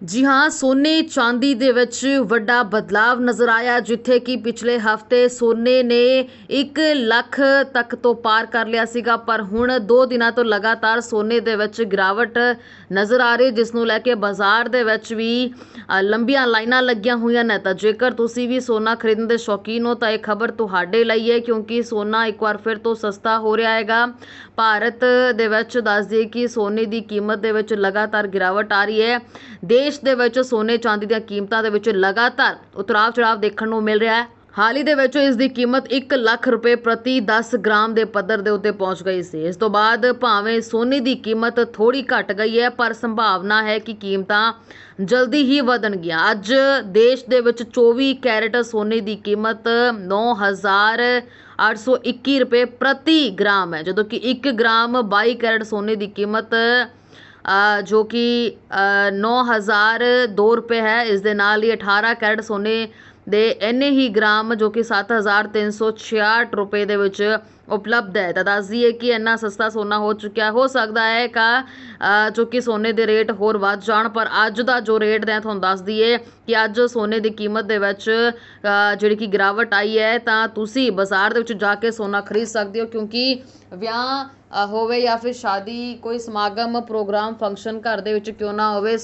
ਜੀ ਹਾਂ, ਸੋਨੇ ਚਾਂਦੀ ਦੇ ਵਿੱਚ ਵੱਡਾ ਬਦਲਾਵ ਨਜ਼ਰ ਆਇਆ ਜਿੱਥੇ ਕਿ ਪਿਛਲੇ ਹਫ਼ਤੇ ਸੋਨੇ ਨੇ 1 ਲੱਖ ਤੱਕ ਤੋਂ ਪਾਰ ਕਰ ਲਿਆ ਸੀਗਾ, ਪਰ ਹੁਣ 2 ਦਿਨਾਂ ਤੋਂ ਲਗਾਤਾਰ ਸੋਨੇ ਦੇ ਵਿੱਚ ਗਿਰਾਵਟ ਨਜ਼ਰ ਆ ਰਹੀ, ਜਿਸ ਨੂੰ ਲੈ ਕੇ ਬਾਜ਼ਾਰ ਦੇ ਵਿੱਚ ਵੀ ਲੰਬੀਆਂ ਲਾਈਨਾਂ ਲੱਗੀਆਂ ਹੋਈਆਂ ਨੇ। ਤਾਂ ਜੇਕਰ ਤੁਸੀਂ ਵੀ ਸੋਨਾ ਖਰੀਦਣ ਦੇ ਸ਼ੌਕੀਨ ਹੋ, ਤਾਂ ਇਹ ਖਬਰ ਤੁਹਾਡੇ ਲਈ ਹੈ, ਕਿਉਂਕਿ ਸੋਨਾ ਇੱਕ ਵਾਰ ਫਿਰ ਤੋਂ ਸਸਤਾ ਹੋ ਰਿਹਾ ਹੈਗਾ। ਭਾਰਤ ਦੇ ਵਿੱਚ ਦੱਸ ਦਈਏ ਕਿ ਸੋਨੇ ਦੀ ਕੀਮਤ ਦੇ ਵਿੱਚ ਲਗਾਤਾਰ ਗਿਰਾਵਟ ਆ ਰਹੀ ਹੈ। ਦੇ ਦੇਸ਼ ਦੇ ਵਿੱਚ ਸੋਨੇ ਚਾਂਦੀ ਦੀਆਂ ਕੀਮਤਾਂ ਦੇ ਵਿੱਚ ਲਗਾਤਾਰ ਉਤਰਾਅ ਚੜਾਵ ਦੇਖਣ ਨੂੰ ਮਿਲ ਰਿਹਾ ਹੈ। ਹਾਲ ਹੀ ਦੇ ਵਿੱਚ ਇਸ ਦੀ ਕੀਮਤ 1 ਲੱਖ ਰੁਪਏ ਪ੍ਰਤੀ 10 ਗ੍ਰਾਮ ਦੇ ਪੱਧਰ ਦੇ ਉੱਤੇ ਪਹੁੰਚ ਗਈ ਸੀ। ਇਸ ਤੋਂ ਬਾਅਦ ਭਾਵੇਂ ਸੋਨੇ ਦੀ ਕੀਮਤ ਥੋੜੀ ਘਟ ਗਈ ਹੈ, ਪਰ ਸੰਭਾਵਨਾ ਹੈ ਕਿ ਕੀਮਤਾਂ ਜਲਦੀ ਹੀ ਵਧਣਗੀਆਂ। ਅੱਜ ਦੇਸ਼ ਦੇ ਵਿੱਚ 24 ਕੈਰਟ ਸੋਨੇ ਦੀ ਕੀਮਤ 9821 ਰੁਪਏ ਪ੍ਰਤੀ ਗ੍ਰਾਮ ਹੈ, ਜਦੋਂ ਕਿ 1 ਗ੍ਰਾਮ 22 ਕੈਰਟ ਸੋਨੇ ਦੀ ਕੀਮਤ ਜੋ ਕਿ ਨੌ ਹਜ਼ਾਰ ਦੋ ਰੁਪਏ ਹੈ। ਇਸ ਦੇ ਨਾਲ ਹੀ 18 ਕੈਰਟ ਸੋਨੇ ਦੇ ਇੰਨੇ ਹੀ ਗ੍ਰਾਮ ਜੋ ਕਿ 7366 ਰੁਪਏ ਦੇ ਵਿੱਚ ਉਪਲਬਧ ਹੈ। ਤਾਂ ਦੱਸ ਦਈਏ ਕਿ ਇੰਨਾ ਸਸਤਾ ਸੋਨਾ ਹੋ ਚੁੱਕਿਆ। ਹੋ ਸਕਦਾ ਹੈ ਕਾ ਜੋ ਕਿ ਸੋਨੇ ਦੇ ਰੇਟ ਹੋਰ ਵੱਧ ਜਾਣ, ਪਰ ਅੱਜ ਦਾ ਜੋ ਰੇਟ ਹੈ, ਤੁਹਾਨੂੰ ਦੱਸ ਦਈਏ ਕਿ ਅੱਜ ਸੋਨੇ ਦੀ ਕੀਮਤ ਦੇ ਵਿੱਚ ਜਿਹੜੀ ਕਿ ਗਿਰਾਵਟ ਆਈ ਹੈ, ਤਾਂ ਤੁਸੀਂ ਬਾਜ਼ਾਰ ਦੇ ਵਿੱਚ ਜਾ ਕੇ ਸੋਨਾ ਖਰੀਦ ਸਕਦੇ ਹੋ, ਕਿਉਂਕਿ ਵਿਆਹ ਹੋਵੇ ਜਾਂ ਫਿਰ ਸ਼ਾਦੀ, ਕੋਈ ਸਮਾਗਮ, ਪ੍ਰੋਗਰਾਮ, ਫੰਕਸ਼ਨ ਘਰ ਦੇ ਵਿੱਚ ਕਿਉਂ ਨਾ ਹੋਵੇ